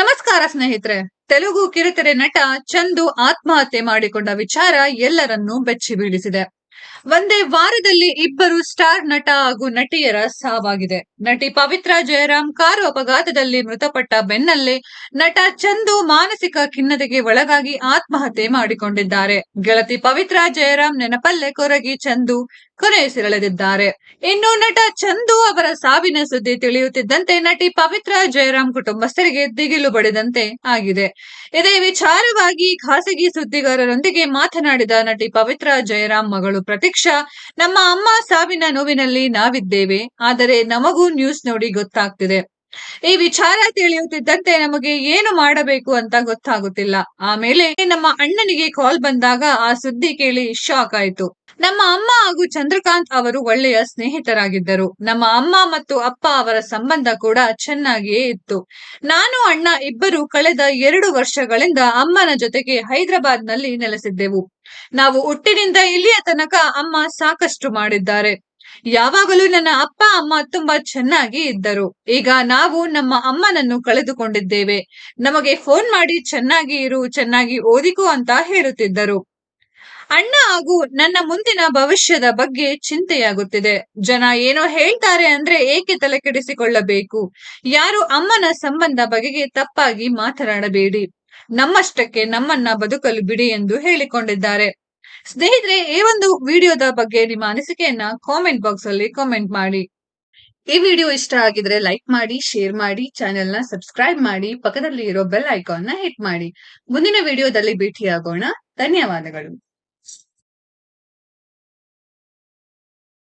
ನಮಸ್ಕಾರ ಸ್ನೇಹಿತರೆ. ತೆಲುಗು ಕಿರುತೆರೆ ನಟ ಚಂದು ಆತ್ಮಹತ್ಯೆ ಮಾಡಿಕೊಂಡ ವಿಚಾರ ಎಲ್ಲರನ್ನೂ ಬೆಚ್ಚಿ ಬೀಳಿಸಿದೆ. ಒಂದೇ ವಾರದಲ್ಲಿ ಇಬ್ಬರು ಸ್ಟಾರ್ ನಟ ಹಾಗೂ ನಟಿಯರ ಸಾವಾಗಿದೆ. ನಟಿ ಪವಿತ್ರ ಜಯರಾಮ್ ಕಾರು ಅಪಘಾತದಲ್ಲಿ ಮೃತಪಟ್ಟ ಬೆನ್ನಲ್ಲೇ ನಟ ಚಂದು ಮಾನಸಿಕ ಖಿನ್ನತೆಗೆ ಒಳಗಾಗಿ ಆತ್ಮಹತ್ಯೆ ಮಾಡಿಕೊಂಡಿದ್ದಾರೆ. ಗೆಳತಿ ಪವಿತ್ರ ಜಯರಾಮ್ ನೆನಪಲ್ಲೇ ಕೊರಗಿ ಚಂದು ಕೊನೆಯುಸಿರೆಳೆದಿದ್ದಾರೆ ಇನ್ನು ನಟ ಚಂದು ಅವರ ಸಾವಿನ ಸುದ್ದಿ ತಿಳಿಯುತ್ತಿದ್ದಂತೆ ನಟಿ ಪವಿತ್ರ ಜಯರಾಮ್ ಕುಟುಂಬಸ್ಥರಿಗೆ ದಿಗಿಲು ಬಡಿದಂತೆ ಆಗಿದೆ. ಇದೇ ವಿಚಾರವಾಗಿ ಖಾಸಗಿ ಸುದ್ದಿಗಾರರೊಂದಿಗೆ ಮಾತನಾಡಿದ ನಟಿ ಪವಿತ್ರ ಜಯರಾಮ್ ಮಗಳು ಪ್ರತೀಕ್ಷಾ, ನಮ್ಮ ಅಮ್ಮ ಸಾವಿನ ನೋವಿನಲ್ಲಿ ನಾವಿದ್ದೇವೆ, ಆದರೆ ನಮಗೂ ನ್ಯೂಸ್ ನೋಡಿ ಗೊತ್ತಾಗ್ತಿದೆ. ಈ ವಿಚಾರ ತಿಳಿಯುತ್ತಿದ್ದಂತೆ ನಮಗೆ ಏನು ಮಾಡಬೇಕು ಅಂತ ಗೊತ್ತಾಗುತ್ತಿಲ್ಲ. ಆಮೇಲೆ ನಮ್ಮ ಅಣ್ಣನಿಗೆ ಕಾಲ್ ಬಂದಾಗ ಆ ಸುದ್ದಿ ಕೇಳಿ ಶಾಕ್ ಆಯ್ತು. ನಮ್ಮ ಅಮ್ಮ ಹಾಗೂ ಚಂದ್ರಕಾಂತ್ ಅವರು ಒಳ್ಳೆಯ ಸ್ನೇಹಿತರಾಗಿದ್ದರು. ನಮ್ಮ ಅಮ್ಮ ಮತ್ತು ಅಪ್ಪ ಅವರ ಸಂಬಂಧ ಕೂಡ ಚೆನ್ನಾಗಿಯೇ ಇತ್ತು. ನಾನು, ಅಣ್ಣ ಇಬ್ಬರು ಕಳೆದ ಎರಡು ವರ್ಷಗಳಿಂದ ಅಮ್ಮನ ಜೊತೆಗೆ ಹೈದರಾಬಾದ್ನಲ್ಲಿ ನೆಲೆಸಿದ್ದೆವು. ನಾವು ಹುಟ್ಟಿನಿಂದ ಇಲ್ಲಿಯ ತನಕ ಅಮ್ಮ ಸಾಕಷ್ಟು ಮಾಡಿದ್ದಾರೆ. ಯಾವಾಗಲೂ ನನ್ನ ಅಪ್ಪ, ಅಮ್ಮ ತುಂಬಾ ಚೆನ್ನಾಗಿ ಇದ್ದರು. ಈಗ ನಾವು ನಮ್ಮ ಅಮ್ಮನನ್ನು ಕಳೆದುಕೊಂಡಿದ್ದೇವೆ. ನಮಗೆ ಫೋನ್ ಮಾಡಿ ಚೆನ್ನಾಗಿ ಇರು, ಚೆನ್ನಾಗಿ ಓದಿಕೋ ಅಂತ ಹೇಳುತ್ತಿದ್ದರು. ಅಣ್ಣ ಹಾಗೂ ನನ್ನ ಮುಂದಿನ ಭವಿಷ್ಯದ ಬಗ್ಗೆ ಚಿಂತೆಯಾಗುತ್ತಿದೆ. ಜನ ಏನೋ ಹೇಳ್ತಾರೆ ಅಂದ್ರೆ ಏಕೆ ತಲೆ ಕೆಡಿಸಿಕೊಳ್ಳಬೇಕು? ಯಾರು ಅಮ್ಮನ ಸಂಬಂಧ ಬಗೆಗೆ ತಪ್ಪಾಗಿ ಮಾತನಾಡಬೇಡಿ. ನಮ್ಮಷ್ಟಕ್ಕೆ ನಮ್ಮನ್ನ ಬದುಕಲು ಬಿಡಿ ಎಂದು ಹೇಳಿಕೊಂಡಿದ್ದಾರೆ. ಸ್ನೇಹಿತರೆ, ಈ ಒಂದು ವಿಡಿಯೋದ ಬಗ್ಗೆ ನಿಮ್ಮ ಅನಿಸಿಕೆಯನ್ನ ಕಾಮೆಂಟ್ ಬಾಕ್ಸ್ ಅಲ್ಲಿ ಕಾಮೆಂಟ್ ಮಾಡಿ. ಈ ವಿಡಿಯೋ ಇಷ್ಟ ಆಗಿದ್ರೆ ಲೈಕ್ ಮಾಡಿ ಶೇರ್ ಮಾಡಿ ಚಾನೆಲ್ನ ಸಬ್ಸ್ಕ್ರೈಬ್ ಮಾಡಿ ಪಕ್ಕದಲ್ಲಿ ಇರೋ ಬೆಲ್ ಐಕಾನ್ನ ಹಿಟ್ ಮಾಡಿ. ಮುಂದಿನ ವಿಡಿಯೋದಲ್ಲಿ ಭೇಟಿಯಾಗೋಣ. ಧನ್ಯವಾದಗಳು.